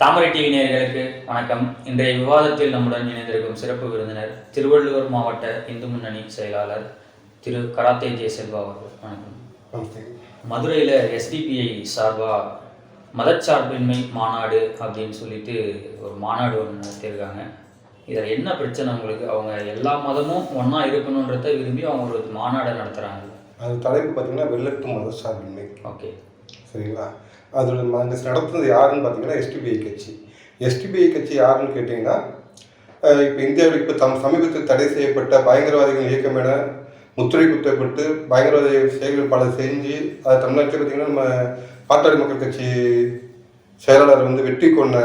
தாமரை TV நேயர்களுக்கு வணக்கம். இன்றைய விவாதத்தில் நம்முடன் இணைந்திருக்கும் சிறப்பு விருந்தினர் திருவள்ளுவர் மாவட்ட இந்து முன்னணி செயலாளர் திரு கராத்தே ஜே செல்வா அவர்கள். வணக்கம். மதுரையில் எஸ்டிபிஐ சார்பாக மதச்சார்பின்மை மாநாடு அப்படின்னு சொல்லிட்டு ஒரு மாநாடு ஒன்று நடத்தியிருக்காங்க. இதில் என்ன பிரச்சனை உங்களுக்கு? அவங்க எல்லா மதமும் ஒன்றா இருக்கணுன்றத விரும்பி அவங்க ஒரு மாநாடை நடத்துகிறாங்க அது தலைப்பு பார்த்தீங்கன்னா வெள்ளட்டு மத சார்பின்மை ஓகே. சரிங்களா? அதோட அந்த நடத்துனது யாருன்னு பார்த்தீங்கன்னா எஸ்டிபிஐ கட்சி. எஸ்டிபிஐ கட்சி யாருன்னு கேட்டிங்கன்னா இப்போ இந்தியாவில் இப்போ தம் சமீபத்தில் தடை செய்யப்பட்ட பயங்கரவாதிகள் இயக்கம் என முத்திரை குத்தப்பட்டு பயங்கரவாத செயல்கள் பல செஞ்சு அது தமிழ்நாட்டில் பார்த்தீங்கன்னா நம்ம பாட்டாளி மக்கள் கட்சி செயலாளர் வந்து வெற்றி கொண்ட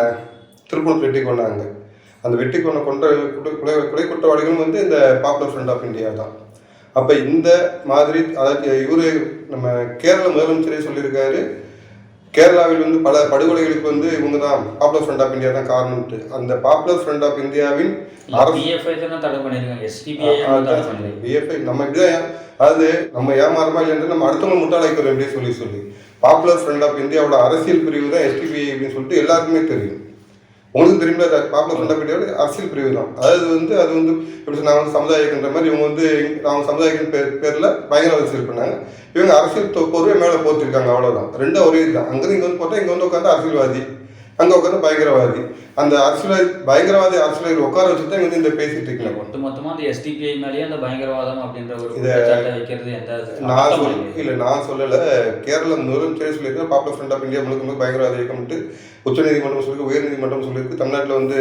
திருப்பூர் வெற்றி கொண்டாங்க அந்த வெற்றி கொண்ட கொண்ட குடை- கொலை கொலை குற்றவாளிகளும் வந்து இந்த பாப்புலர் ஃப்ரண்ட் ஆஃப் இந்தியா தான். அப்போ இந்த மாதிரி அதாவது இவரு நம்ம கேரள முதலமைச்சரே சொல்லியிருக்காரு. கேரளாவில் வந்து பல படுகொலைகளுக்கு வந்து இவங்க தான் பாப்புலர் ஃப்ரண்ட் ஆஃப் இந்தியா தான் காரணம்ட்டு அந்த பாப்புலர் ஃப்ரண்ட் ஆஃப் இந்தியாவின் பிஎஃப்ஐ நம்ம இப்படிதான் அதாவது நம்ம ஏமாறமா இல்லைன்னு நம்ம அடுத்தவங்க முட்டாளாக்கிறோம் எப்படியே சொல்லி சொல்லி. பாப்புலர் ஃப்ரண்ட் ஆஃப் இந்தியாவோட அரசியல் பிரிவு தான் எஸ்டிபிஐ அப்படின்னு சொல்லிட்டு எல்லாருக்குமே தெரியும். உங்களுக்கு தெரியுமா பாப்புலர் ஃப்ரண்ட் ஆஃப் அரசியல் பிரிவு தான். அதாவது வந்து அது வந்து எப்படி நான் வந்து சமுதாய இயக்கன்ற மாதிரி இவங்க வந்து அவங்க சமுதாய இயக்கம் பேர் பேரில் பயங்கர அரசியல் பண்ணாங்க. இவங்க அரசியல் பொறுவை மேலே போத்திருக்காங்க அவ்வளோதான் ரெண்டும் ஒரே இதுதான். அங்கே இங்கே வந்து போட்டால் இங்கே வந்து உட்காந்து அரசியல்வாதி. அங்கே உட்காந்து பயங்கரவாதி. அந்த அரசியல் பயங்கரவாதி அரசியல் உட்கார வச்சு தான் வந்து இந்த பேசிட்டு இருக்காங்க ஒட்டு மொத்தமா அந்த எஸ்டிபிஐ மேலேயே அந்த பயங்கரவாதம் அப்படின்ற ஒரு குற்றச்சாட்டை வைக்கிறது எந்த நான் அர்த்தமும் சொல் இல்லை. நான் சொல்லல. கேரள முதலமைச்சர் சொல்லியிருக்க பாப்புலர் ஃப்ரண்ட் ஆஃப் இந்தியா முழுக்க முழுக்க பயங்கரவாத இயக்கம்ட்டு உச்சநீதிமன்றம் சொல்லியிருக்கு உயர்நீதிமன்றம் சொல்லியிருக்கு. தமிழ்நாட்டில் வந்து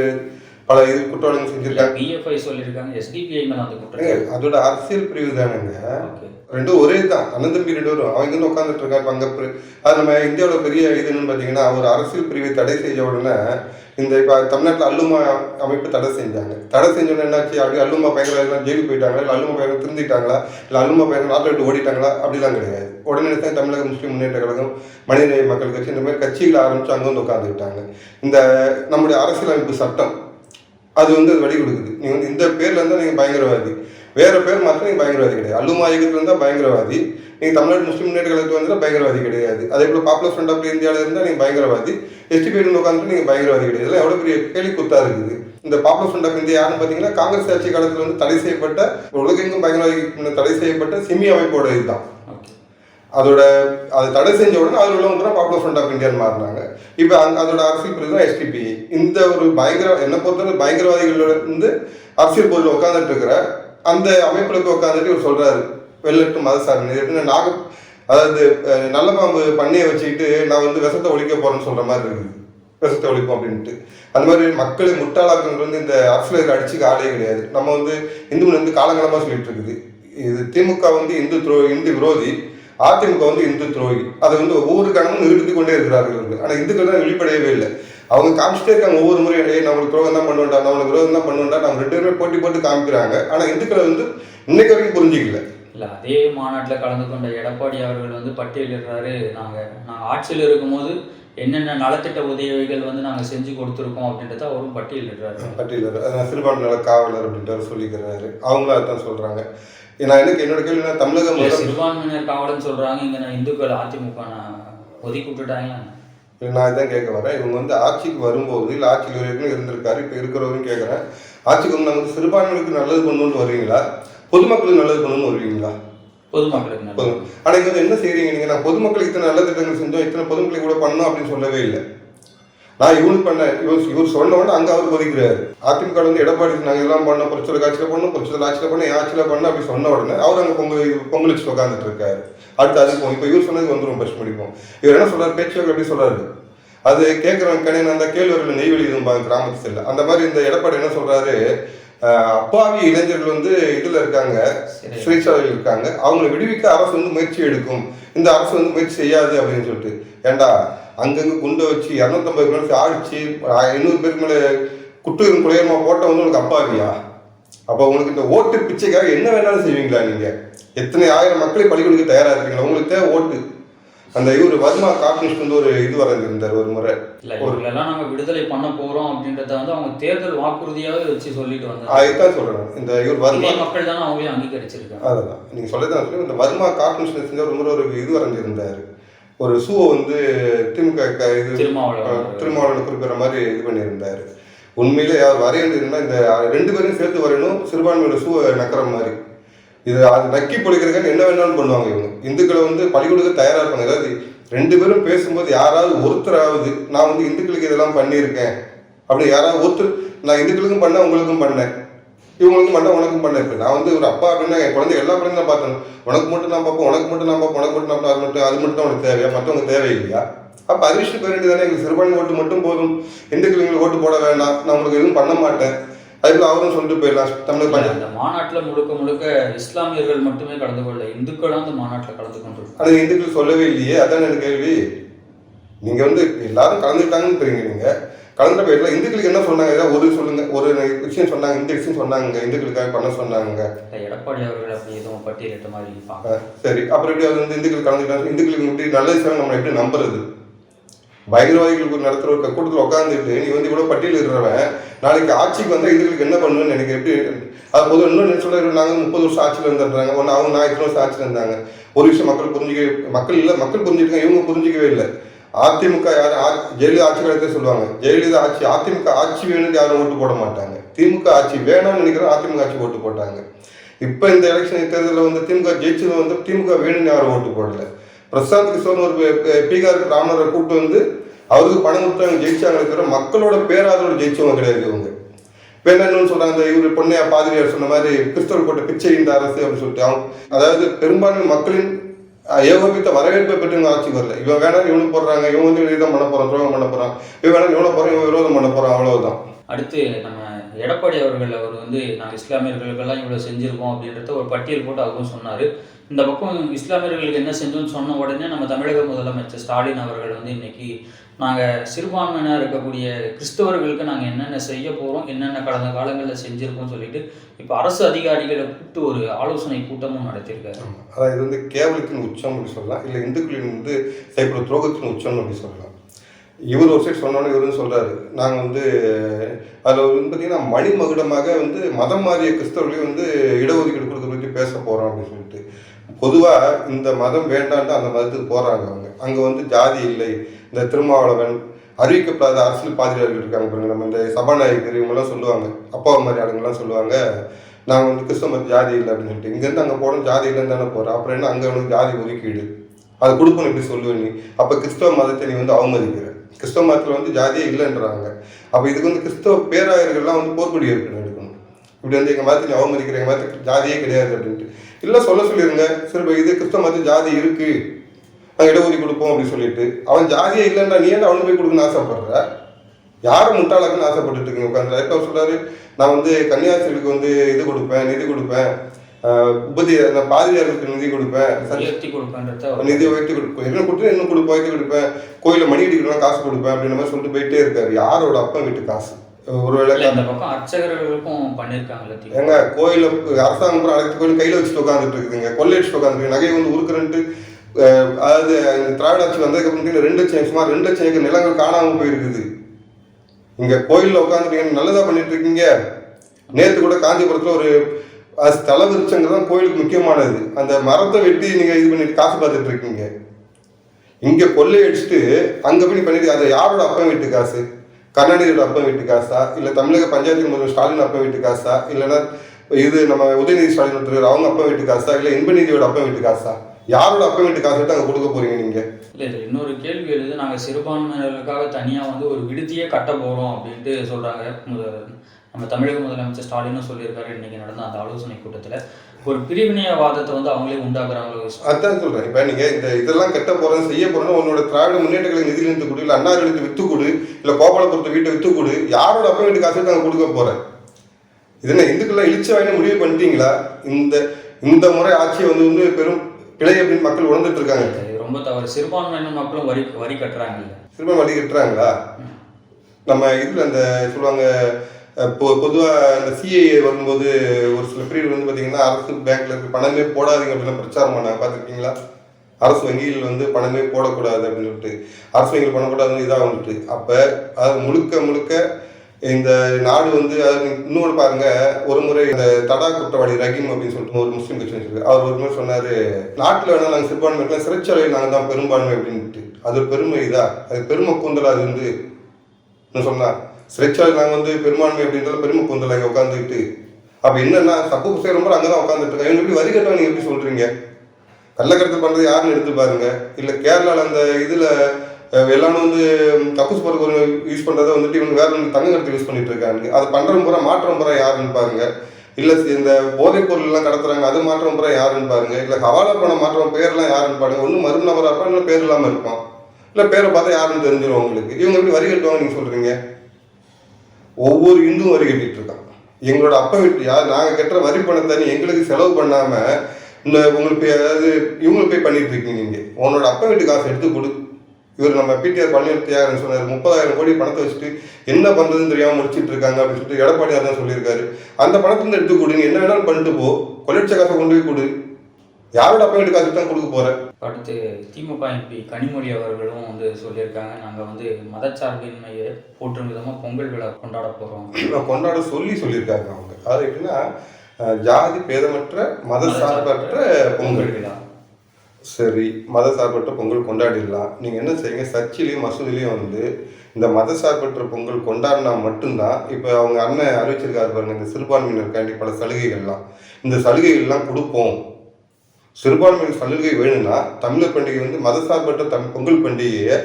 பல இது குற்றவாளிகள் செஞ்சிருக்காங்க. பிஎஃப்ஐ சொல்லியிருக்காங்க. எஸ்டிபிஐ மேல அந்த குற்றம் அதோட அரசியல் பிரிவு தானுங்க. ஓகே. ரெண்டும் ஒரே தான் அண்ணன் தம்பி ரெண்டு வரும் அவங்க வந்து உட்காந்துட்டு இருக்காரு அங்கே பிரி- அது நம்ம இந்தியாவோட பெரிய இதுன்னு பார்த்தீங்கன்னா ஒரு அரசியல் பிரிவை தடை செஞ்ச உடனே இந்த இப்போ தமிழ்நாட்டில் அல்லுமா அமைப்பு தடை செஞ்சாங்க. தடை செஞ்ச உடனே என்னாச்சு அப்படி அல்லுமா பயங்கரவாதிகள் ஜெயிலுக்கு போயிட்டாங்களா? இல்லை அல்லுமா பயங்கரம் திருந்திட்டாங்களா? இல்லை அல்லுமா பயங்கரம் நாட்டை விட்டு ஓடிட்டாங்களா? அப்படிலாம் கிடையாது. உடனே தான் தமிழக முஸ்லீம் முன்னேற்ற கழகம் மனிதநேய மக்கள் கட்சி இந்த மாதிரி கட்சிகளை ஆரம்பித்து அங்கே வந்து உட்காந்துக்கிட்டாங்க இந்த நம்முடைய அரசியலமைப்பு சட்டம் அது வந்து வழி கொடுக்குது. நீங்கள் வந்து இந்த பேர்ல இருந்தால் நீங்கள் பயங்கரவாதி. வேற பேர் மாத்திரம் நீங்கள் பயங்கரவாதி கிடையாது. அல்லுமா இயக்கத்தில் இருந்தால் பயங்கரவாதி. நீங்கள் தமிழ்நாடு முஸ்லீம் முன்னேற்ற கழகத்தில் வந்தால் பயங்கரவாதி கிடையாது. அதே போல் பாப்புலர் ஃப்ரண்ட் ஆஃப் இந்தியாவில் இருந்தால் நீங்கள் பயங்கரவாதி. எஸ்டிபியில் உட்காந்துட்டு நீங்கள் பயங்கரவாதி கிடையாது. இதெல்லாம் எவ்வளோ பெரிய கேள்வி குத்தா இருக்குது. இந்த பாப்புலர் ஃப்ரண்ட் ஆஃப் இந்தியா யாருன்னு பார்த்தீங்கன்னா காங்கிரஸ் ஆட்சி காலத்தில் வந்து தடை செய்யப்பட்ட உலகெங்கும் பயங்கரவாதி தடை செய்யப்பட்ட சிமி அமைப்போட இதுதான். அதோட அது தடை செஞ்ச உடனே அதில் உள்ளவங்க தான் பாப்புலர் ஃப்ரண்ட் ஆஃப் இந்தியான்னு மாறினாங்க. இப்போ அங்க அதோட அரசியல் பிரிவு தான் எஸ்டிபி இந்த ஒரு பயங்கர என்னை பொறுத்தவரை பயங்கரவாதிகளோட வந்து அரசியல் பொருள் உட்காந்துட்டு இருக்கிற அந்த அமைப்பில் உட்காந்துட்டு இவர் சொல்கிறாரு வெள்ளட்டு மதசாரணி இது நாக அதாவது நல்ல பாம்பு பண்ணையை வச்சுக்கிட்டு நான் வந்து விஷத்தை ஒழிக்க போறேன்னு சொல்கிற மாதிரி இருக்குது. விஷத்தை ஒழிப்போம் அப்படின்ட்டு. அந்த மாதிரி மக்களை முட்டாளாக்குன்றது வந்து இந்த அரசியலுக்கு அடிச்சுக்க ஆளே கிடையாது. நம்ம வந்து இந்து வந்து காலங்காலமாக சொல்லிட்டு இருக்குது. இது திமுக வந்து இந்து துரோ இந்து விரோதி அதிமுக வந்து இந்து துரோகி. அதை வந்து ஒவ்வொரு கணமும் நிறுத்தி கொண்டே இருக்கிறார்கள் ஆனால் இந்துக்கள் தான் வெளிப்படையவே இல்லை. அவங்க காமிச்சிட்டே இருக்காங்க ஒவ்வொரு முறையும். ஏய் நம்மளுக்கு துரோகம் தான் பண்ணுவேன்டா நம்மளுக்கு விரோதம் தான் பண்ணுவேன்டா. நம்ம ரெண்டு பேருமே போட்டி போட்டு காமிக்கிறாங்க. ஆனா இந்துக்களை வந்து இன்னைக்கு வரைக்கும் புரிஞ்சிக்கல. இல்ல அதே மாநாட்டுல கலந்து கொண்ட எடப்பாடி அவர்கள் வந்து பட்டியலிடுறாரு. நாங்க நாங்க ஆட்சியில் இருக்கும்போது என்னென்ன நலத்திட்ட உதவிகள் வந்து நாங்க செஞ்சு கொடுத்துருக்கோம் அப்படின்றத அவரும் பட்டியலிடுறாரு. பட்டியலர் அதான் சிறுபான்மை நல காவலர் அப்படின்ட்டு அவர் சொல்லிக்கிறாரு. அவங்களும் அதான் சொல்றாங்க. நான் எனக்கு என்னோட கேள்வி என்ன தமிழக இல்ல, முதல் சிறுபான்மையினர் காவலன்னு சொல்றாங்க. இங்க நான் இந்துக்கள் அதிமுக நான் ஒதுக்கி விட்டுட்டாங்க நான் இதான் கேட்க வரேன். இவங்க வந்து ஆட்சிக்கு வரும்போது இல்லை ஆட்சியில் வரைக்கும் இருந்திருக்காரு இப்போ இருக்கிறவரையும் கேட்குறேன். ஆட்சிக்கு வந்து வந்து சிறுபான்மைகளுக்கு நல்லது பண்ணணும்னு வருவீங்களா பொதுமக்களுக்கு நல்லது பண்ணணும்னு வருவீங்களா? பொதுமக்களுக்கு ஆனால் இங்கே வந்து என்ன செய்றீங்க நீங்கள் நான் பொதுமக்களுக்கு இத்தனை நல்ல திட்டங்கள் செஞ்சோம் இத்தனை பொதுமக்களுக்கு கூட பண்ணோம் அப்படின்னு சொல்லவே இல்லை. நான் இவனுக்கு பண்ண இவர் இவர் சொன்ன உடனே அங்கே அவர் ஒதுக்கிறாரு. அதிமுக வந்து எடப்பாடி நாங்கள் இதெல்லாம் பண்ணோம் புரட்சியில் காட்சியில் பண்ணோம் புரட்சியில் ஆட்சியில் பண்ணோம் ஆட்சியில் பண்ணோம் அப்படி சொன்ன உடனே அவர் அங்கே பொங்கல் பொங்கல் வச்சு உட்காந்துட்டு இருக்காரு. அடுத்து அது போகும். இப்போ இவர் சொன்னது வந்துடும் பஸ் முடிப்போம் இவர் என்ன சொல்றாரு? பேச்சு எப்படி சொல்றாரு. அது கேட்குறவங்க கடையில் அந்த கேள்வர்கள் நெய்வெளி இதும்பாங்க கிராமத்து செல்ல அந்த மாதிரி இந்த எடப்பாடி என்ன சொல்றாரு? அஹ், அப்பாவி இளைஞர்கள் வந்து இதுல இருக்காங்க. சிறைச்சாலையில் இருக்காங்க. அவங்களை விடுவிக்க அரசு வந்து முயற்சி எடுக்கும். இந்த அரசு வந்து முயற்சி செய்யாது அப்படின்னு சொல்லிட்டு. ஏண்டா? அங்கங்க குண்டை வச்சு இரநூத்தம்பது பேர் ஆடிச்சு ஐநூறு பேருக்கு மேலே குட்டுயிரும் குலையமா போட்ட வந்து உனக்கு அப்பாவியா? அப்போ உங்களுக்கு இந்த ஓட்டு பிச்சைக்காக என்ன வேணாலும் செய்வீங்களா நீங்க? எத்தனை ஆயிரம் மக்களை பலி கொடுக்க தயாரா இருக்கீங்களா? உங்களுக்கு தேவை ஓட்டு. அந்த இவர் வர்மா கார்ட்டூனிஸ்ட் வந்து ஒரு இது வரைஞ்சிருந்தார் ஒரு முறை. இல்ல இவங்களெல்லாம் நாங்க விடுதலை பண்ண போறோம் அப்படின்றத வந்து அவங்க தேர்தல் வாக்குறுதியாவே வச்சு சொல்லிட்டு வந்தாங்க. அதுதான் சொல்றேன். இந்த இவர் வர்மா மக்கள் தானே அவங்களையும் அங்கீகரிச்சிருக்காங்க. அதுதான் நீங்க சொல்லதான் சொல்லி இந்த வர்மா கார்ட்டூன்ஸ் செஞ்ச ஒரு முறை ஒரு இது வரைஞ்சிருந்தாரு. ஒரு ஷூவை வந்து திமுக இது திருமாவளவன். திருமாவளவன் குறிப்பிட்ட மாதிரி இது பண்ணியிருந்தாரு. உண்மையிலே யார் வரைய வேண்டியதுன்னா இந்த ரெண்டு பேரும் சேர்த்து வரையணும். சிறுபான்மையோட ஷூவை நக்கிற மாதிரி. இது அது நக்கி பொழிக்கிறதுக்கு என்ன வேணாலும் பண்ணுவாங்க இவங்க. இந்துக்களை வந்து பள்ளிக்கூடத்தில் தயாராக இருப்பாங்க. ஏதாவது ரெண்டு பேரும் பேசும்போது யாராவது ஒருத்தராவது நான் வந்து இந்துக்களுக்கு இதெல்லாம் பண்ணியிருக்கேன் அப்படி யாராவது ஒருத்தர் நான் இந்துக்களுக்கும் பண்ணேன் உங்களுக்கும் பண்ணேன். இவங்களுக்கும் பண்ண உனக்கும் பண்ண. இப்போ நான் வந்து ஒரு அப்பா அப்படின்னா என் குழந்தை எல்லா குழந்தையும் நான் பார்த்தேன். உனக்கு மட்டும் நான் பார்ப்போம் உனக்கு மட்டும் நான் பார்ப்போம் உனக்கு மட்டும் நான் அது மட்டும் அது மட்டும் தான் உனக்கு தேவையா? மற்றவங்க தேவையில்லையா? அப்போ அறிவிச்சு பேர் வேண்டியதானே எங்களுக்கு சிறுபான்மை ஓட்டு மட்டும் போதும். இந்துக்கள் எங்களுக்கு ஓட்டு போட வேண்டாம். நான் உங்களுக்கு எதுவும் பண்ண மாட்டேன். அதுக்குள்ள அவரும் சொல்லிட்டு போயிடலாம் தமிழக அந்த மாநாட்டுல முழுக்க முழுக்க இஸ்லாமியர்கள் மட்டுமே கலந்து கொள்ள இந்துக்களும் அந்த மாநாட்டுல கலந்து கொண்டிருக்காங்க. அது இந்துக்கள் சொல்லவே இல்லையே அதான் எனக்கு கேள்வி? நீங்க வந்து எல்லாரும் கலந்துக்கிட்டாங்கன்னு தெரியுங்க நீங்க. கலந்த பேர்ல இந்துக்களுக்கு என்ன சொன்னாங்க? ஏதாவது ஒரு சொல்லுங்க ஒரு விஷயம் சொன்னாங்க இந்த விஷயம் சொன்னாங்க இந்துக்களுக்காக பண்ண சொன்னாங்க. எடப்பாடி அவர்கள் அப்படி எதுவும் பட்டியலிட்ட மாதிரி சரி. அப்புறம் எப்படி வந்து இந்துக்கள் கலந்துக்கிட்டாங்க? இந்துக்களுக்கு எப்படி நல்ல விஷயம் நம்ம எப்படி நம்புறது? பயங்கரவாதிகளுக்கு நடத்துகிற ஒரு கூட்டத்தில் உட்காந்துட்டு நீ வந்து இவ்வளோ பட்டியல் இருக்கிறவன் நாளைக்கு ஆட்சிக்கு வந்தால் இதுகளுக்கு என்ன பண்ணுவேன்னு எனக்கு எப்படி அது பொதுவாக இன்னொன்று சொல்ல நாங்கள் முப்பது வருஷம் ஆட்சியில் இருந்துடுறாங்க ஒன்று அவங்க நான் இத்தனை வருஷம் ஆட்சியில் இருந்தாங்க. ஒரு விஷயம் மக்கள் புரிஞ்சிக்க மக்கள் இல்லை மக்கள் புரிஞ்சுருக்காங்க இவங்க புரிஞ்சிக்கவே இல்லை. அதிமுக யாரும் ஜெயலலிதா ஆட்சி காலத்தே சொல்லுவாங்க ஜெயலலிதா ஆட்சி அதிமுக ஆட்சி வேணும்னு யாரும் ஓட்டு போட மாட்டாங்க. திமுக ஆட்சி வேணாம்னு நினைக்கிறோம் அதிமுக ஆட்சி ஓட்டு போட்டாங்க. இப்போ இந்த எலெக்ஷன் தேர்தலில் வந்து திமுக ஜெயிச்சது வந்து திமுக வேணும்னு யாரும் ஓட்டு போடலை. பிரசாந்த் கிஷோர் ஒரு பீகார் பிராமணரை கூப்பிட்டு வந்து அவருக்கு பணம் கொடுத்தவங்க ஜெயிச்சாங்களே தவிர மக்களோட பேராதரோட ஜெயிச்சவங்க கிடையாது இவங்க. இப்போ என்னன்னு சொல்கிறாங்க இவர் பொன்னையா பாதிரியார் சொன்ன மாதிரி கிறிஸ்தவர் போட்ட பிச்சை இந்த அரசு அப்படின்னு சொல்லிட்டு. அவங்க அதாவது பெரும்பான்மை மக்களின் ஏகோபித்த வரவேற்பை பெற்றவங்க ஆட்சி வரல. இவன் வேணாலும் இவனு போடுறாங்க. இவன் வந்து விரோதம் பண்ண போகிறான் துரோகம் பண்ண போகிறான் இவன் வேணாலும் இவனை போகிறான் இவன் விரோதம் பண்ண போகிறான் அவ்வளோதான் அடுத்து நம்ம எடப்பாடி அவர்கள் அவர் வந்து நாங்கள் இஸ்லாமியர்களுக்கெல்லாம் இவ்வளோ செஞ்சுருக்கோம் அப்படின்றத ஒரு பட்டியல் போட்டு அவரும் சொன்னார். இந்த பக்கம் இஸ்லாமியர்களுக்கு என்ன செஞ்சோம்னு சொன்ன உடனே நம்ம தமிழக முதலமைச்சர் ஸ்டாலின் அவர்கள் வந்து இன்னைக்கு நாங்கள் சிறுபான்மையினர் இருக்கக்கூடிய கிறிஸ்தவர்களுக்கு நாங்கள் என்னென்ன செய்ய போகிறோம் என்னென்ன கடந்த காலங்களில் செஞ்சுருக்கோம் சொல்லிட்டு இப்போ அரசு அதிகாரிகளை கூப்பிட்டு ஒரு ஆலோசனை கூட்டமும் நடத்தியிருக்காரு. அதாவது இது வந்து கேவலத்தின் உச்சம் அப்படி சொல்லலாம் இல்லை இந்துக்களின் வந்து செய்யப்படுற துரோகத்தின் உச்சம் அப்படி சொல்லலாம். இவர் ஒரு சைடு சொன்னோன்னே இவரும் சொல்கிறாரு நாங்கள் வந்து அதில் வந்து பார்த்தீங்கன்னா மணிமகுடமாக வந்து மதம் மாறிய கிறிஸ்தவர்களையும் வந்து இடஒதுக்கீடு கொடுக்க பற்றி பேச போகிறோம் அப்படின்னு சொல்லிட்டு. பொதுவாக இந்த மதம் வேண்டான்ட்டு அந்த மதத்துக்கு போகிறாங்க அவங்க. அங்கே வந்து ஜாதி இல்லை. இந்த திருமாவளவன் அறிவிக்கப்படாத அரசியல் பாதிரியார்கள் இருக்காங்க பாருங்க. நம்ம இந்த சபாநாயகர் இவங்கெல்லாம் சொல்லுவாங்க. அப்பா மாதிரி ஆளுங்கெல்லாம் சொல்லுவாங்க. நாங்கள் வந்து கிறிஸ்தவ ஜாதி இல்லை அப்படின்னு சொல்லிட்டு. இங்கேருந்து அங்கே போனோம் ஜாதி இல்லைன்னு தானே போகிறோம் அப்புறம் என்ன? அங்கே உனக்கு ஜாதி ஒதுக்கீடு. அது கொடுக்கணும் இப்படி சொல்லுவேன் நீ. அப்போ கிறிஸ்தவ மதத்தை நீ வந்து அவமதிக்கிற. கிறிஸ்தவ மதத்தில் வந்து ஜாதியே இல்லைன்றாங்க. அப்போ இதுக்கு வந்து கிறிஸ்தவ பேராயர்கள்லாம் வந்து போர்க்கொடி இருக்கணும் எடுக்கணும். இப்படி வந்து எங்கள் மதத்தில் நீ அவமதிக்கிற எங்கள் மதத்துக்கு ஜாதியே கிடையாது அப்படின்ட்டு. இல்லை சொல்ல சொல்லிடுங்க சரி இது கிறிஸ்தவ மதத்தில் ஜாதி இருக்கு. நாங்கள் இடஒதுக்கி கொடுப்போம் அப்படின்னு சொல்லிட்டு. அவன் ஜாதியே இல்லைன்றா நீ என்ன அவனுக்கு போய் கொடுக்குன்னு ஆசைப்படுற? யார் முட்டாளாக்குன்னு ஆசைப்பட்டுட்டு இருக்கீங்க உட்காந்து அவர் சொல்றாரு நான் வந்து கன்னியாஸ்திரிகளுக்கு வந்து இது கொடுப்பேன் நிதி கொடுப்பேன். உபதி நான் பாதிரியார்களுக்கு நிதி கொடுப்பேன். உயர்த்தி கொடுப்பேன்றத நிதி உயர்த்தி கொடுப்பேன். என்ன கொடுத்து இன்னும் கொடுப்பேன் உயர்த்தி கொடுப்பேன். கோயிலில் மணி அடிக்கணும் காசு கொடுப்பேன் அப்படின்ற மாதிரி சொல்லிட்டு போயிட்டே இருக்காரு. யாரோட அப்பா வீட்டு காசு? ஒருவேளை இந்த பக்கம் அர்ச்சகர்களுக்கும் பண்ணியிருக்காங்கல்ல திமுக. ஏங்க கோயில அரசாங்கம் பூரா அனைத்து கோயில் கையில் வச்சுட்டு உட்காந்துட்டு இருக்குதுங்க. கொள்ளையடிச்சுட்டு உட்காந்துருக்கு நகையை வந்து உருக்குறன்ட்டு அதாவது இந்த திராவிட ஆட்சி வந்ததுக்கு அப்புறம் பார்த்தீங்கன்னா ரெண்டு லட்சம் சுமார் ரெண்டு லட்சம் ஏக்கர் நிலங்கள் காணாமல் போயிருக்குது. இங்க கோயில்ல உட்காந்துட்டு நல்லதா பண்ணிட்டு இருக்கீங்க? நேத்து கூட காஞ்சிபுரத்துல ஒரு அஹ், ஸ்தல விருட்சங்கிறது தான் கோயிலுக்கு முக்கியமானது. அந்த மரத்தை வெட்டி நீங்கள் இது பண்ணிட்டு காசு பார்த்துட்டு இருக்கீங்க. இங்கே கொள்ளையடிச்சிட்டு அங்கே போய் பண்ணிட்டு அதை யாரோட அப்பன் வீட்டு காசு? கருணாநிதியோட அப்பன் வீட்டு காசா? இல்லை தமிழக பஞ்சாயத்து முதல்வர் ஸ்டாலின் அப்பன் வீட்டு காசா? இல்லைன்னா இது நம்ம உதயநிதி ஸ்டாலின் ஒருத்தர் அவங்க அப்பன் வீட்டு காசா? இல்லை இன்பநிதியோட அப்பன் வீட்டு காசா? யாரோட அப்பன் வீட்டு காசு எடுத்து கொடுக்க போறீங்க நீங்கள் இல்ல இதுல இன்னொரு கேள்வி எழுது நாங்க சிறுபான்மையினர்களுக்காக தனியா வந்து ஒரு விடுதியே கட்ட போறோம் அப்படின்ட்டு சொல்றாங்க. முத- நம்ம தமிழக முதலமைச்சர் ஸ்டாலினும் சொல்லியிருக்காரு இன்னைக்கு நடந்த அந்த ஆலோசனை கூட்டத்துல. ஒரு பிரிவினையவாதத்தை வந்து அவங்களே உண்டாக்குறாங்களோ? அதான் சொல்றேன். இப்ப நீங்க இந்த இதெல்லாம் கட்ட போறேன் செய்ய போறேன்னு உன்னோட திராவிட முன்னேற்ற கழக நிதியிலிருந்து கொடு இல்ல அண்ணா வித்து கொடு இல்ல கோபாலபுரத்து வீட்டை வித்து கொடு யாரோட அப்பன் வீட்டு காசு அங்க கொடுக்க போறேன்? இது என்ன இந்துக்கெல்லாம் இழிச்ச வாயின முடிவு பண்ணிட்டீங்களா? இந்த இந்த முறை ஆட்சியை வந்து வந்து பெரும் பிழை அப்படின்னு மக்கள் உணர்ந்துட்டு இருக்காங்க. ரொம்ப தவறு. சிறுபான்மையின மக்களும் வரி வரி கட்டுறாங்க சிறுபான் வழி கட்டுறாங்களா? நம்ம இதில் அந்த சொல்லுவாங்க அஹ், பொ- பொதுவா இந்த சிஏஏ வரும்போது ஒரு சில பிரிவு வந்து பார்த்தீங்கன்னா அரசு பேங்க்ல இருக்க பணமே போடாதீங்க அப்படிலாம் பிரச்சாரம் பண்ணாங்க. பார்த்துருக்கீங்களா? அரசு வங்கியில் வந்து பணமே போடக்கூடாது அப்படின்னு சொல்லிட்டு அரசு வங்கியில் பண்ணக்கூடாதுன்னு இதாக வந்துட்டு அப்போ அது முழுக்க முழுக்க இந்த நாடு வந்து அது பாருங்க ஒரு முறை இந்த தடா குற்றவாளி ரஹீம் அப்படின்னு சொல்லிட்டு ஒரு முஸ்லீம் கட்சி வச்சிருக்கு. அவர் ஒரு முறை சொன்னாரு நாட்டில் வேணா நாங்கள் சிறுபான்மை இருக்கலாம் சிறைச்சாலையில் நாங்கள் தான் பெரும்பான்மை அப்படின்ட்டு. அது ஒரு பெருமை இதா? அது பெருமை கூந்தல் அது வந்து? இன்னும் சிறைச்சாலை நாங்கள் வந்து பெரும்பான்மை அப்படின்றது பெருமை கூந்தல் அங்கே உட்காந்துக்கிட்டு அப்போ என்னன்னா தப்பு செய்கிறவங்க அங்கே தான் உட்காந்துட்டு இருக்காங்க எப்படி வரி கட்டவங்க நீங்கள் எப்படி சொல்கிறீங்க கள்ளக்கடத்தல் பண்ணுறது யாருன்னு எடுத்து பாருங்க. இல்லை கேரளாவில் அந்த இதில் எல்லாரும் வந்து கக்கூஸ் போகிறதுக்கு யூஸ் பண்ணுறதை வந்துட்டு இவங்க வேற ஒன்று தங்க கடத்தல் யூஸ் பண்ணிட்டு இருக்காங்க. அதை பண்ணுற முறை மாற்றம் முறை யாருன்னு பாருங்க. இல்லை இந்த போதைப் பொருள்லாம் கடத்துறாங்க அது மாற்றம் முறை யாருன்னு பாருங்க. இல்லை ஹவாலா பணம் மாற்றம் பேர்லாம் யாருன்னு பாருங்க. ஒன்றும் மறு நபராக இருப்பான் இல்லை பேர் இல்லாமல் இருக்கும் இல்லை பேரை பார்த்தா யாருன்னு தெரிஞ்சிடும் உங்களுக்கு. இவங்க எப்படி வரி கட்டுவாங்க நீங்கள் சொல்கிறீங்க ஒவ்வொரு இந்துவும் வரி கட்டிட்டு இருக்கான். எங்களோட அப்பா வீட்டு யார் நாங்கள் கட்டுற வரி பணத்தை நீ எங்களுக்கு செலவு பண்ணாமல் இந்த உங்களுக்கு அதாவது இவங்களுக்கு போய் பண்ணிட்டு இருக்கீங்க நீங்கள் உன்னோட அப்பா வீட்டு காசு எடுத்து கொடு. இவர் நம்ம பிடிஆர் பழனிவேல் தியாகரன் சொன்னார் முப்பதாயிரம் கோடி பணத்தை வச்சுட்டு என்ன பண்ணுறதுன்னு தெரியாமல் முடிச்சிட்டு இருக்காங்க அப்படின்னு சொல்லிட்டு எடப்பாடியார் தான் சொல்லியிருக்காரு. அந்த பணத்துல எடுத்து கொடு நீ என்ன வேணாலும் பண்ணிட்டு போ. கொள்ளைச்ச காசை கொண்டு போய் கொடு. யாரோட அப்பா காசு தான் கொடுக்க போற. அடுத்து திமுக எம்பி கனிமொழி அவர்களும் வந்து சொல்லியிருக்காங்க நாங்கள் வந்து மதச்சார்பின்மையை போற்றும் விதமாக பொங்கல் விழா கொண்டாட போகிறோம் கொண்டாட சொல்லி சொல்லியிருக்காங்க அவங்க. அது எப்படின்னா ஜாதி பேதமற்ற மத சார்பற்ற பொங்கல் விழா. சரி மத சார்பற்ற பொங்கல் கொண்டாடிடலாம். நீங்கள் என்ன செய்யுங்க சர்ச்சிலையும் மசூதிலையும் வந்து இந்த மத சார்பற்ற பொங்கல் கொண்டாடினா மட்டும்தான் இப்போ அவங்க அண்ணன் அறிவிச்சிருக்காரு பாருங்க இந்த சிறுபான்மையினருக்காண்டி பல சலுகைகள்லாம். இந்த சலுகைகள்லாம் கொடுப்போம். சிறுபான்மையினர் சலுகை வேணும்னா தமிழர் பண்டிகை வந்து மத சார்பற்ற தம் பொங்கல் பண்டிகையை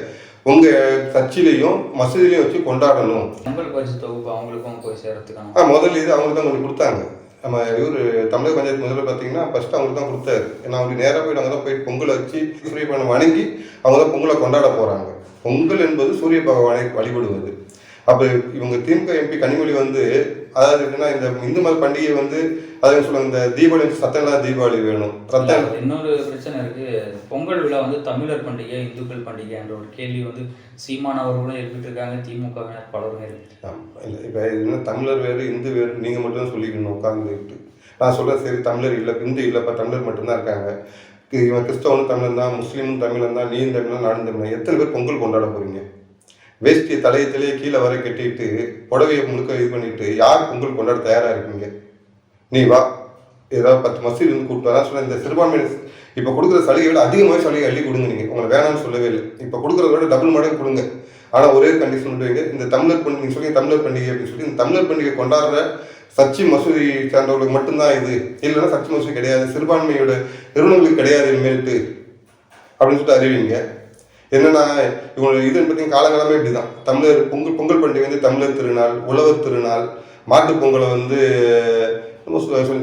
உங்கள் சர்ச்சிலையும் மசூதிலையும் வச்சு கொண்டாடணும். பொங்கல் பரிசு தொகுப்பு அவங்களுக்கும் போய் சேரத்துக்கான. ஆ முதல்ல இது அவங்களுக்கு தான் கொண்டு கொடுத்தாங்க. நம்ம இவர் தமிழக பஞ்சாயத்து முதல்ல பார்த்தீங்கன்னா ஃபஸ்ட்டு அவங்களுக்கு தான் கொடுத்தாரு. ஏன்னா அவங்க நேராக போய் அங்கே தான் போயிட்டு பொங்கலை வச்சு சூரிய பகவானை வணங்கி அவங்க தான் பொங்கலை கொண்டாட போகிறாங்க பொங்கல் என்பது சூரிய பகவானை வழிபடுவது. அப்போ இவங்க திமுக எம்பி கனிமொழி வந்து அதாவது எப்படின்னா இந்த இந்து மத பண்டிகை வந்து அதாவது சொல்லுவாங்க இந்த தீபாவளி சத்தம் இல்லாத தீபாவளி வேணும். ரத்தம் இன்னொரு பிரச்சனை இருக்கு. பொங்கல் விழா வந்து தமிழர் பண்டிகை இந்துக்கள் பண்டிகை என்ற ஒரு கேள்வி வந்து சீமான் அவர்களும் எழுப்பிட்டு இருக்காங்க திமுகவினர் பலரும் இருக்கு. இல்லை இப்போ என்ன தமிழர் வேறு இந்து வேறு நீங்கள் மட்டும் தான் சொல்லிக்கணும் உட்காந்துக்கிட்டு நான் சொல்கிறேன் சரி தமிழர் இல்லை இந்து இல்லைப்பா தமிழர் மட்டும்தான் இருக்காங்க. இவன் கிறிஸ்தவனும் தமிழன் தான் முஸ்லீமும் தமிழன் தான் நீயும் தமிழன் நானும் தமிழன் எத்தனை பேர் பொங்கல் கொண்டாட போறீங்க? வேஷ்டி தலையை தலையை கீழே வரை கட்டிட்டு புடவையை முழுக்க இது பண்ணிட்டு யார் பொங்கல் கொண்டாட தயாராக இருக்கீங்க? நீ வா. ஏதாவது பத்து மசூதி வந்து கூப்பிட்டு வரா சொன்ன இந்த சிறுபான்மையினர் இப்போ கொடுக்குற சலுகை விட அதிகமாக சலுகை அள்ளி கொடுங்க நீங்கள் உங்களை வேணாம்னு சொல்லவே இல்லை. இப்போ கொடுக்குறத விட டபுள் மடங்கு கொடுங்க. ஆனால் ஒரே கண்டிஷன் சொல்லுவீங்க இந்த தமிழர் பண்டிகை நீங்கள் சொல்லி தமிழர் பண்டிகை அப்படின்னு சொல்லி இந்த தமிழர் பண்டிகை கொண்டாடுற சச்சி மசூதி சார்ந்தவர்களுக்கு மட்டும்தான் இது. இல்லைன்னா சச்சி மசூதி கிடையாது. சிறுபான்மையோட நிறுவனங்களுக்கு கிடையாது இனிமேல்ட்டு அப்படின்னு சொல்லிட்டு அறிவிங்க. என்னன்னா இவங்க இது பார்த்தீங்கன்னா காலங்காலமே இப்படி தான் தமிழர் பொங்கல் பொங்கல் பண்டிகை வந்து தமிழர் திருநாள் உழவர் திருநாள் மாட்டுப் பொங்கலை வந்து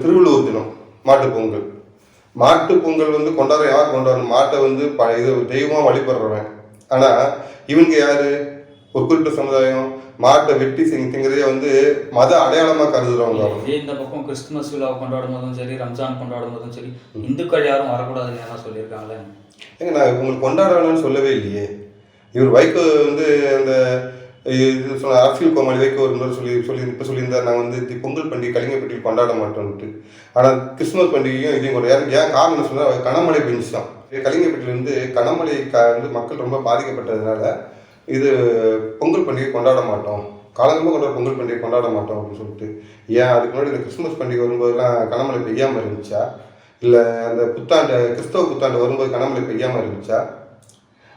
திருவள்ளுவர் தினம் மாட்டுப் பொங்கல். மாட்டுப் பொங்கல் வந்து கொண்டாட யார் கொண்டாடணும்? மாட்டை வந்து ப இது தெய்வமாக வழிபடுறவன். ஆனால் இவங்க யாரு? ஒரு குறிப்பிட்ட சமுதாயம் மாட்டை வெட்டி திங்க- திங்கிறதே வந்து மத அடையாளமாக கருதுறவங்க இதே இந்த பக்கம் கிறிஸ்துமஸ் விழா கொண்டாடும் போதும் சரி ரம்ஜான் கொண்டாடும் போதும் சரி இந்துக்கள் யாரும் வரக்கூடாதுன்னு என்ன சொல்லியிருக்காங்களே ஏங்க நான் உங்களுக்கு கொண்டாட வேணாம்னு சொல்லவே இல்லையே. இவர் வைகோ வந்து அந்த இது சொன்ன அரசியல் கோமாளி வைகோ ஒரு முறை சொல்லி சொல்லி இப்போ சொல்லியிருந்தார் நான் வந்து பொங்கல் பண்டிகை கலிங்க பண்டிகை கொண்டாட மாட்டோம்ட்டு ஆனால் கிறிஸ்துமஸ் பண்டிகையும் இதையும் கூட ஏன் ஏன் காரணம் சொன்னால் கனமழை பெஞ்சு தான் கலிங்கப்பட்டிலேருந்து கனமழை க வந்து மக்கள் ரொம்ப பாதிக்கப்பட்டதுனால இது பொங்கல் பண்டிகை கொண்டாட மாட்டோம். காலங்கமாக கொண்டாட பொங்கல் பண்டிகை கொண்டாட மாட்டோம் அப்படின்னு சொல்லிட்டு. ஏன் அதுக்கு முன்னாடி இந்த கிறிஸ்துமஸ் பண்டிகை வரும்போதெல்லாம் கனமழை பெய்யாமல் இருந்துச்சா? இல்லை அந்த புத்தாண்டு கிறிஸ்தவ புத்தாண்டு வரும்போது கணமலை பெய்யாமல் இருந்துச்சா?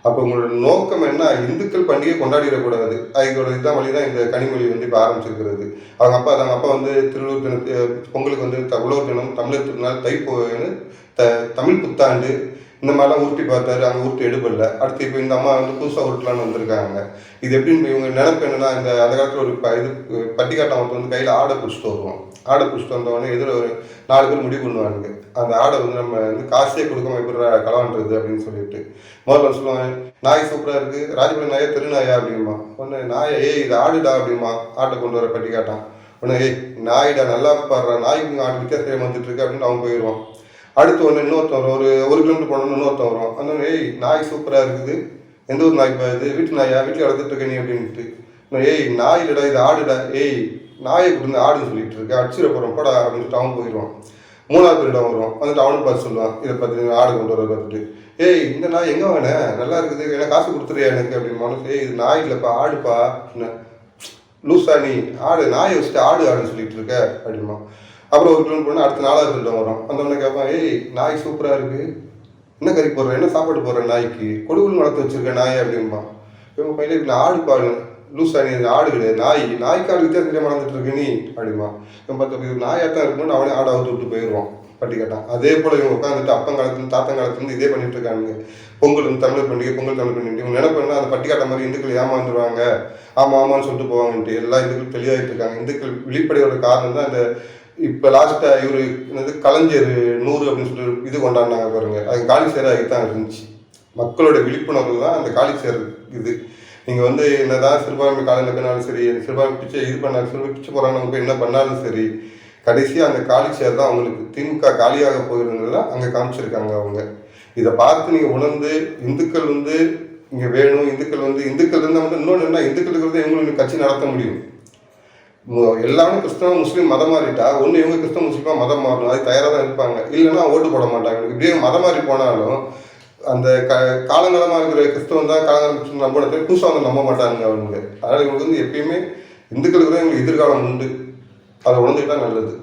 அப்போ உங்களோட நோக்கம் என்ன? இந்துக்கள் பண்டிகை கொண்டாடிடக்கூடாது. அதோட இதுதான் வழி தான் இந்த கனிமொழி வந்து இப்போ ஆரம்பிச்சிருக்கிறது. அவங்க அப்பா அவங்க அப்பா வந்து திருவள்ளூர் தினத்து பொங்கலுக்கு வந்து உழவர் தினம் தமிழர் திருநாள் தைப்போ த தமிழ் புத்தாண்டு இந்த மாதிரிலாம் உருட்டி பார்த்தாரு அங்கே உருட்டி எடுபடல அடுத்து இப்போ இந்த அம்மா வந்து புதுசாக உருட்டலான்னு வந்திருக்காங்க. இது எப்படின்னு இவங்க நினைப்பு என்னன்னா இந்த அந்த காலத்தில் ஒரு ப இது பட்டிக்காட்டம் அவங்க வந்து கையில் ஆடை பிடிச்சிட்டு வருவோம். ஆடை பிடிச்சிட்டு வந்தவொடனே எதிர ஒரு நாலு பேர் முடிவு பண்ணுவாங்க அந்த ஆடை வந்து நம்ம வந்து காசே கொடுக்காம எப்படி கலவான்றது அப்படின்னு சொல்லிட்டு. முதல்ல சொல்லுவாங்க நாய் சூப்பராக இருக்குது ராஜபுரம் நாயா திருநாயா அப்படிமா ஒன்று நாயை ஏய் இது ஆடுடா அப்படிமா ஆட்டை கொண்டு வர பட்டிக்காட்டம். ஒன்று உடனே ஏய் நாயிடா நல்லா பாடுறா. நாய்க்கு ஆடு வித்தியாசம் வந்துட்டு இருக்கு அப்படின்னு அவன் போயிடுவான். அடுத்து ஒன்று இன்னொருத்தன் வரும். ஒரு ஒரு கிலோமீட்டர் போனோம்னு இன்னொருத்தன் வரும். அந்த ஏய் நாய் சூப்பராக இருக்குது. எந்த ஒரு நாய் இது? வீட்டு நாயா? வீட்டில் வளர்த்துட்டு இருக்க நீ? அப்படின்ட்டு ஏய் நாய் இல்லடா இது ஆடுடா. ஏய் நாயை கொடுத்து ஆடுன்னு சொல்லிட்டு இருக்கு. அடிச்சிட போகிறோம் போடா அப்படின்னு சொல்லிட்டு அவன் போயிடுவான். மூணாவது இடம் வருவான் வந்துட்டு அவனும் பார்த்து சொல்லுவான். இதை பார்த்து ஆடு கொண்டு வர பார்த்துட்டு. ஏய் இந்த நாய் எங்கே வாங்கின? நல்லா இருக்குது. எனக்கு காசு கொடுத்துறியா எனக்கு அப்படின்னு ஏய் இது நாய் இல்லைப்பா ஆடுப்பா. அப்படின்னு லூசா நீ ஆடு நாயை வச்சுட்டு ஆடு ஆடுன்னு சொல்லிட்டு இருக்க அப்படிமா அப்புறம் ஒரு கிலோமீட்டர் போனால் அடுத்த நாலாவது திருடம் வரும். அந்த உடனே கேட்பான் ஏய் நாய் சூப்பராக இருக்குது என்ன கறி போடுற? என்ன சாப்பாடு போடுற நாய்க்கு? கொடுகுல் வளர்த்து வச்சிருக்க நாய் அப்படிம்பான். இவங்க பையன் இருக்கு ஆடு பாருங்க லூஸ் நீ ஆடு கிடையாது. நாய் நாய்க்கால் வித்தியாசம் தெரியாம வளர்ந்துட்டு இருக்கு நீ அப்படிமா இவன் பார்த்து இது தான் இருக்கணும்னு அவனே ஆடை அவுத்து விட்டு போயிடுவான் பட்டி கேட்டான். அதே போல் இவங்க உட்காந்துட்டு அப்பன் காலத்துல தாத்தன் இதே பண்ணிட்டு இருக்காங்க பொங்கல் வந்து தமிழர் பண்டிகை பொங்கல் தமிழ் பண்டிகை இவங்க நினைப்பா அந்த பட்டிக்காட்ட மாதிரி இந்துக்கள் ஏமாந்துருவாங்க. ஆமா ஆமான்னு சொல்லிட்டு போவாங்கன்ட்டு. எல்லா இந்துக்கள் தெளிவாகிட்டு இருக்காங்க. இந்துக்கள் வெளிப்படையோட காரணம் தான் அந்த இப்போ லாஸ்ட்டாக இவர் என்னது கலைஞர் நூறு அப்படின்னு சொல்லி இது கொண்டாடினாங்க பாருங்க. அது காலி சேராகி தான் இருந்துச்சு. மக்களோட விழிப்புணர்வு தான் அந்த காலி சேர் இது. நீங்கள் வந்து என்னதான் சிறுபான்மை காலையில் நடக்கினாலும் சரி சிறுபான்மை பிச்சை இது பண்ணாலும் சிறுபான்மை பிச்சை போகிறாங்க என்ன பண்ணாலும் சரி கடைசியாக அந்த காலி சேர் தான் அவங்களுக்கு திமுக காலியாக போயிருந்ததுல அங்கே காமிச்சிருக்காங்க அவங்க. இதை பார்த்து நீங்கள் உணர்ந்து இந்துக்கள் வந்து இங்கே வேணும் இந்துக்கள் வந்து இந்துக்கள் இருந்தால் வந்து இன்னொன்று என்ன இந்துக்கள் இருக்கிறது இவங்களுக்கு கட்சி நடத்த முடியும். எல்லாமே கிறிஸ்தவ முஸ்லீம் மதம் மாறிட்டா ஒன்று இவங்க கிறிஸ்தவ முஸ்லீமா மதம் மாறணும் அது தயாராக தான் இருப்பாங்க. இல்லைன்னா ஓட்டு போட மாட்டாங்க. இப்படியே மதம் மாறி போனாலும் அந்த க காலங்காலமாக இருக்கிற கிறிஸ்தவம் தான் காலங்காலம் நம்பினத்தை புதுசாக வந்து நம்ப மாட்டாங்க அவங்க அதனால் இவங்களுக்கு வந்து எப்பயுமே இந்துக்களுக்கு தான் இவங்களுக்கு எதிர்காலம் உண்டு. அதை உணர்ந்துக்கிட்டா நல்லது.